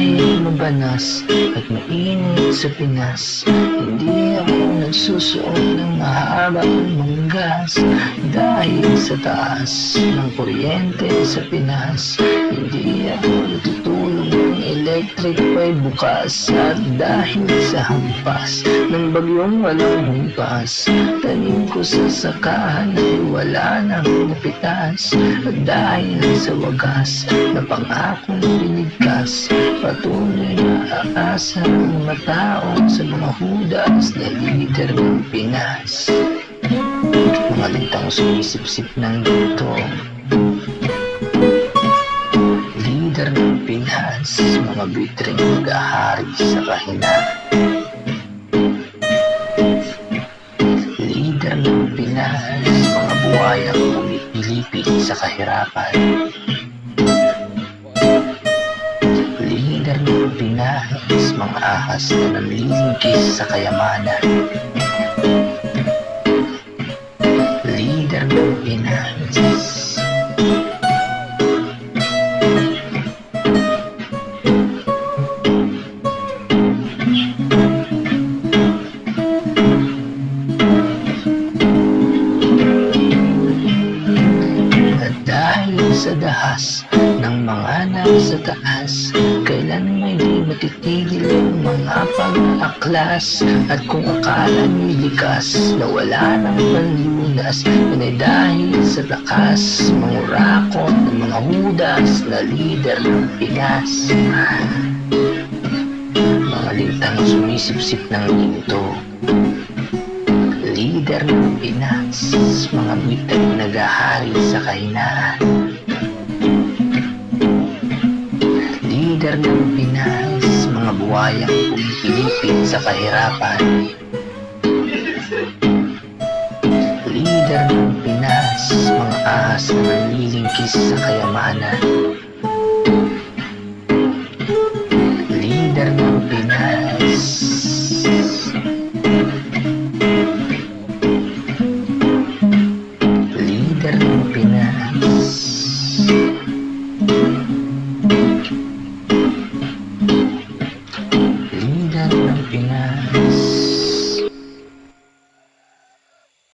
ay mabanas at mainit sa Pinas. Hindi ako nagsusuot ng mahabang manggas Dahil sa taas ng kuryente sa Pinas Hindi ako natutulog ng electric pa'y bukas. At dahil sa hampas ng bagyong walang humpas Tanim ko sa sakahan ay wala nang napitas At dahil sa wagas na pangakong binigkas Patuloy na aasa ng mga tao sa mga hudas na lider ng Pinas Mga lintang sumisip-sip ng dito Lider ng Pinas, mga bitring mag-ahari sa kahinaan Lider ng Pinas, mga buhayang pumipilipit sa kahirapan. Lider ng Pinas, mga ahas na nanlilingkis sa kayamanan. Sa dahas ng mga nasa taas. Kailan may di matitigil ang mga pag-aaklas At kung akala nyo'y likas na wala ng panlunas Yun ay dahil sa lakas Mangurakot ng mga hudas na lider ng Pinas. Mga lintang sumisip-sip ng linto Lider ng Pinas, mga bitag nagahari sa kahinaan. leader ng Pinas, mga buwayang pumipilipit sa kahirapan. Leader ng Pinas, mga ahas na nalilingkis sa kayamanan. Leader ng Pinas, Pilipinas.